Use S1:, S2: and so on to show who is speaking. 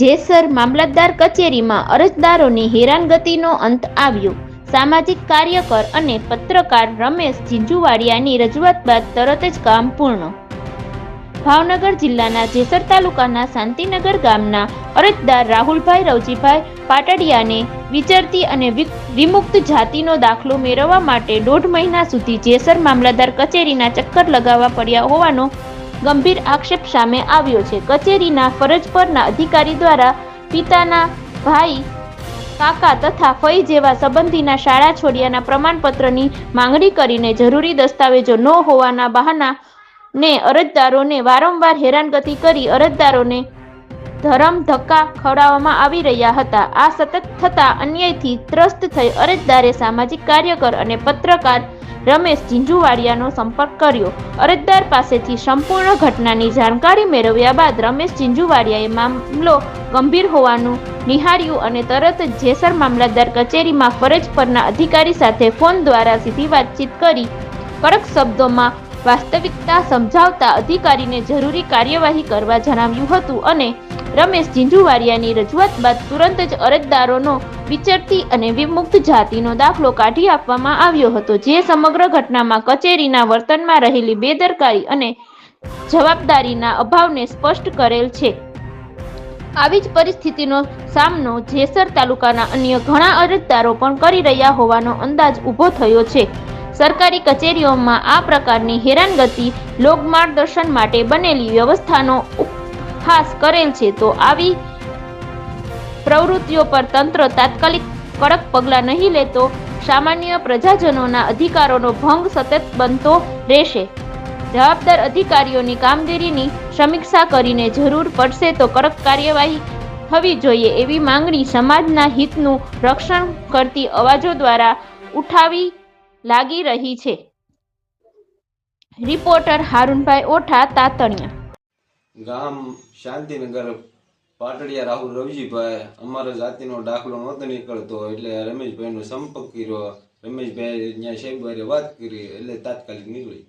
S1: જેસર મામલતદાર કચેરીમાં અરજદારોની હેરાનગતિનો અંત આવ્યો. સામાજિક કાર્યકર અને પત્રકાર રમેશ ઝીંઝુવાડિયાની રજૂઆત બાદ તરત જ કામ પૂર્ણ. ભાવનગર જિલ્લાના જેસર તાલુકાના શાંતિનગર ગામના અરજદાર રાહુલભાઈ રવજીભાઈ પાટડિયાને વિચરતી અને વિમુક્ત જાતિનો દાખલો મેળવવા માટે દોઢ મહિના સુધી જેસર મામલતદાર કચેરીના ચક્કર લગાવવા પડ્યા હોવાનો ગંભીર આક્ષેપ સામે આવ્યો છે. કચેરીના ફરજ પરના અધિકારી દ્વારા પિતાના ભાઈ, કાકા તથા ફઈ જેવા સંબંધીના શાળા છોડ્યાના પ્રમાણપત્રની માંગણી કરીને જરૂરી દસ્તાવેજો ન હોવાના બહાના ને અરજદારોને વારંવાર હેરાનગતિ કરી અરજદારોને ધરમ ધક્કા ખવડાવવામાં આવી રહ્યા હતા. આ સતત થતા અન્યાયથી ત્રસ્ત થઈ અરજદારે સામાજિક કાર્યકર અને પત્રકાર રમેશ ઝીંઝુવાડિયાનો સંપર્ક કર્યો. અરજદાર પાસેથી સંપૂર્ણ ઘટનાની જાણકારી મેળવ્યા બાદ રમેશ ઝીંઝુવાડિયાએ મામલો ગંભીર હોવાનું નિહાળ્યું અને તરત જેસર મામલતદાર કચેરીમાં ફરજ પરના અધિકારી સાથે ફોન દ્વારા સીધી વાતચીત કરી. કડક શબ્દોમાં વાસ્તવિકતા સમજાવતા અધિકારીને જરૂરી કાર્યવાહી કરવા જણાવ્યું હતું અને રમેશ ઝીંઝુવાડિયાની રજૂઆત બાદ તુરંત જ અરજદારોનો વિચરતી અને વિમુક્ત જાતિનો દાખલો કાઢી આપવામાં આવ્યો હતો, જે સમગ્ર ઘટનામાં કચેરીના વર્તનમાં રહેલી બેદરકારી અને જવાબદારીના અભાવને સ્પષ્ટ કરેલ છે. આવી જ પરિસ્થિતિનો સામનો જેસર તાલુકાના અન્ય ઘણા અરજદારો પણ કરી રહ્યા હોવાનો અંદાજ ઊભો થયો છે. સરકારી કચેરીઓમાં આ પ્રકારની હેરાનગતિ લોક માર્ગદર્શન માટે બનેલી વ્યવસ્થાનો ઉપહાસ કરેલ છે, તો આવી પ્રવૃત્તિઓ પર તંત્ર તાત્કાલિક કડક પગલાં નહીં લે તો સામાન્ય પ્રજાજનોના અધિકારોનો ભંગ સતત બનતો રહેશે. જવાબદાર અધિકારીઓની કામગીરીની સમીક્ષા કરીને જરૂર પડશે તો કડક કાર્યવાહી થવી જોઈએ એવી માંગણી સમાજના હિતનું રક્ષણ કરતી અવાજો દ્વારા ઉઠાવી લાગી રહી છે. રિપોર્ટર હારુનભાઈ ઓઠા, તાતણિયા.
S2: ગામ શાંતિનગર, પાટડિયા રાહુલ રવજીભાઈ, અમારો જાતિનો દાખલો નહોતો નીકળતો એટલે રમેશભાઈનો સંપર્ક કર્યો. રમેશભાઈ ત્યાં સાહેબ વાત કરી, એટલે તાત્કાલિક નીકળી.